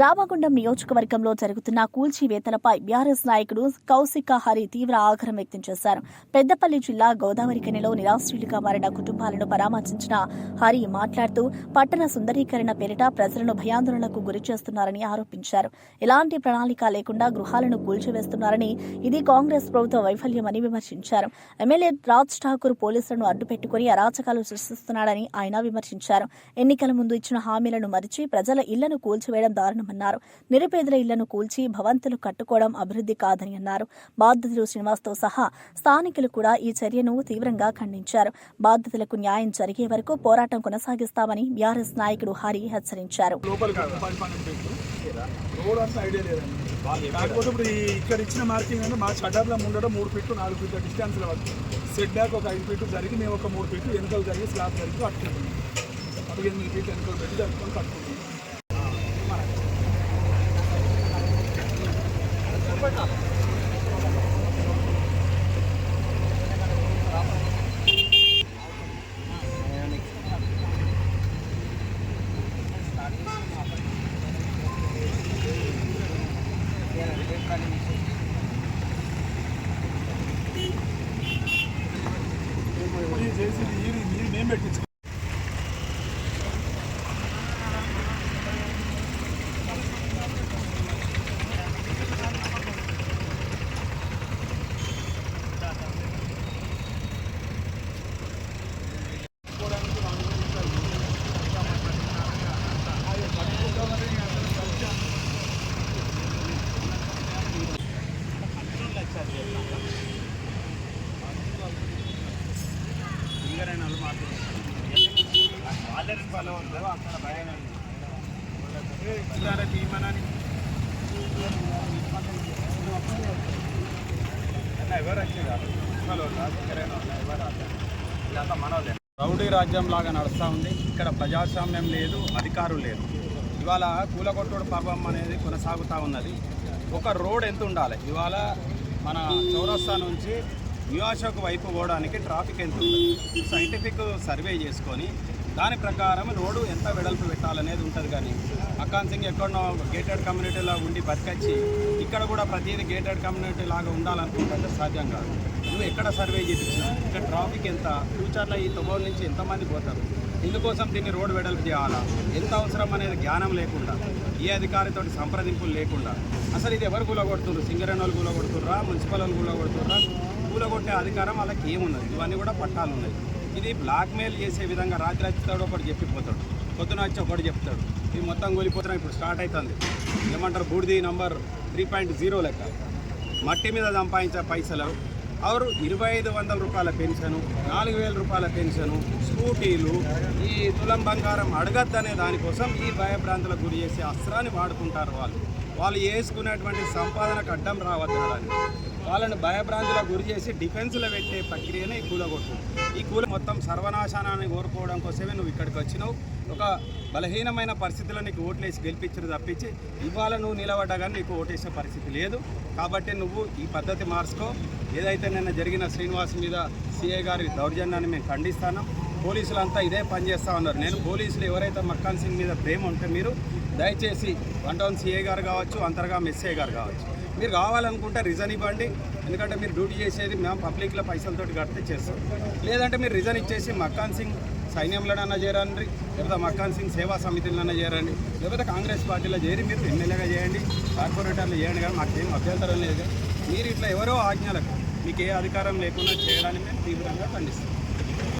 రామగుండం నియోజకవర్గంలో జరుగుతున్న కూల్చివేతలపై బీఆర్ఎస్ నాయకుడు కౌశిక హరి తీవ్ర ఆగ్రహం వ్యక్తం చేశారు. పెద్దపల్లి జిల్లా గోదావరి కనిలో నిరాశ్రీలుగా మారిన కుటుంబాలను పరామర్శించిన హరి మాట్లాడుతూ పట్టణ సుందరీకరణ పేరిట ప్రజలను భయాందోళనకు గురి చేస్తున్నారని ఆరోపించారు. ఎలాంటి ప్రణాళిక లేకుండా గృహాలను కూల్చివేస్తున్నారని ఇది కాంగ్రెస్ ప్రభుత్వ వైఫల్యమని విమర్శించారు. ఎమ్మెల్యే రాజ్ ఠాకూర్ పోలీసులను అడ్డుపెట్టుకుని అరాచకాలు సృష్టిస్తున్నాడని ఆయన విమర్శించారు. ఎన్నికల ముందు ఇచ్చిన హామీలను మరిచి ప్రజల ఇళ్ళను కూల్చివేయడం దారుణమన్నారు నిరుపేదల ఇళ్ళను కూల్చి భవంతులు కట్టుకోవడం అభివృద్ధి కాదని అన్నారు. బాధితులు శ్రీనివాస్తో సహా స్థానికులు కూడా ఈ చర్యను తీవ్రంగా ఖండించారు. బాధితులకు న్యాయం జరిగే వరకు పోరాటం కొనసాగిస్తామని బీఆర్ఎస్ నాయకుడు హరి హెచ్చరించారు. కాకపోతే ఇప్పుడు ఇక్కడ ఇచ్చిన మార్కింగ్ అంటే మా షటర్లో మూడు ఫీట్లు నాలుగు ఫీట్ల డిస్టెన్స్లో వరకు. సెట్ బ్యాక్ ఒక ఐదు ఫీట్లు జరిగి మేము ఒక మూడు ఫీట్లు వెనుకలు జరిగి స్లాబ్ జరిగి కట్టుకుంటున్నాం. ఎనిమిది ఫీట్లు వెనుకలు పెట్టి జరుపుకొని కట్టుకుంటున్నాం. చేసి మీరు నేను పెట్టించుకో ఇప్పుడు ఇది రౌడీ రాజ్యం లాగా నడుస్తూ ఉంది. ఇక్కడ ప్రజాస్వామ్యం లేదు అధికారులు లేదు. ఇవాళ కూలగొట్టుడు పర్వం అనేది కొనసాగుతూ ఉన్నది. ఒక రోడ్ ఎంత ఉండాలి? ఇవాళ మన చౌరస్తా నుంచి న్యూ అశోక్ వైపు పోవడానికి ట్రాఫిక్ ఎంత ఉంటుంది సైంటిఫిక్ సర్వే చేసుకొని దాని ప్రకారం రోడ్డు ఎంత వెడల్పు పెట్టాలనేది ఉంటుంది కానీ అక్కాన్ సింగ్ ఎక్కడో గేటెడ్ కమ్యూనిటీలో ఉండి బతికొచ్చి ఇక్కడ కూడా ప్రతిదీ గేటెడ్ కమ్యూనిటీ లాగా ఉండాలనుకుంటే సాధ్యం కాదు. నువ్వు ఎక్కడ సర్వే చేయించినా ఇక్కడ ట్రాఫిక్ ఎంత ఫ్యూచర్లో ఈ తొగోలు నుంచి ఎంతమంది పోతారు ఇందుకోసం దీన్ని రోడ్డు వెడల్పు చేయాలా ఎంత అవసరం అనేది జ్ఞానం లేకుండా ఏ అధికారితో సంప్రదింపులు లేకుండా అసలు ఇది ఎవరు కూలగొడుతున్నారు సింగరేణి వాళ్ళు కూలగొడుతుర్రా మున్సిపల్ వాళ్ళు కూలగొడుతుర్రా కూలగొట్టే అధికారం వాళ్ళకి ఏమున్నది? ఇవన్నీ కూడా పట్టాలు ఉన్నాయి ఇది బ్లాక్మెయిల్ చేసే విధంగా రాత్రి వచ్చేస్తాడు ఒకటి చెప్పిపోతాడు. పొద్దున వచ్చి ఒకటి చెప్తాడు. ఇది మొత్తం కూలిపోతున్నాం ఇప్పుడు స్టార్ట్ అవుతుంది ఏమంటారు? బూడిది నంబర్ త్రీ పాయింట్ జీరో లెక్క. మట్టి మీద సంపాదించే పైసలు. అవరు ఇరవై ఐదు వందల రూపాయల పెన్షను నాలుగు వేల రూపాయల పెన్షను స్కూటీలు ఈ తులం బంగారం అడగద్దనే దానికోసం ఈ భయభ్రాంతులకు గురి చేసే అస్త్రాన్ని వాడుకుంటారు వాళ్ళు. వాళ్ళు వేసుకునేటువంటి సంపాదనకు అడ్డం రావద్దనడానికి వాళ్ళని భయభ్రాంతులకు గురి చేసి డిఫెన్స్లో పెట్టే ప్రక్రియనే ఈ కూలగొట్టు. ఈ కూల మొత్తం సర్వనాశనాన్ని కోరుకోవడం కోసమే నువ్వు ఇక్కడికి వచ్చినావు. ఒక బలహీనమైన పరిస్థితుల్లో నీకు ఓట్లేసి గెలిపించరు తప్పించి ఇవాళ నువ్వు నిలబడ్డా కానీ నీకు ఓటేసే పరిస్థితి లేదు. కాబట్టి నువ్వు ఈ పద్ధతి మార్చుకో. ఏదైతే నిన్న జరిగిన శ్రీనివాస్ మీద సిఐ గారి దౌర్జన్యాన్ని మేము ఖండిస్తాను పోలీసులు అంతా ఇదే పని చేస్తా ఉన్నారు. నేను పోలీసులు ఎవరైతే మక్కాన్ సింగ్ మీద ప్రేమ ఉంటే మీరు దయచేసి వన్ టౌన్ సిఐ గారు కావచ్చు అంతర్గా ఎస్ఏ గారు కావచ్చు. మీరు కావాలనుకుంటే రిజన్ ఇవ్వండి. ఎందుకంటే మీరు డ్యూటీ చేసేది మేము పబ్లిక్లో పైసలతో కడితే చేస్తాం. లేదంటే మీరు రిజన్ ఇచ్చేసి మక్కాన్ సింగ్ సైన్యంలోనైనా చేరండి. లేకపోతే మక్కాన్ సింగ్ సేవా సమితిలోనైనా చేరండి. లేకపోతే కాంగ్రెస్ పార్టీలో చేరి మీరు ఎమ్మెల్యేగా చేయండి. కార్పొరేటర్లు చేయండి కానీ మాకేం అభ్యంతరం లేదు. మీరు ఇట్లా ఎవరో ఆజ్ఞలకు మీకు ఏ అధికారం లేకుండా చేయడానికి మేము తీవ్రంగా ఖండిస్తాం.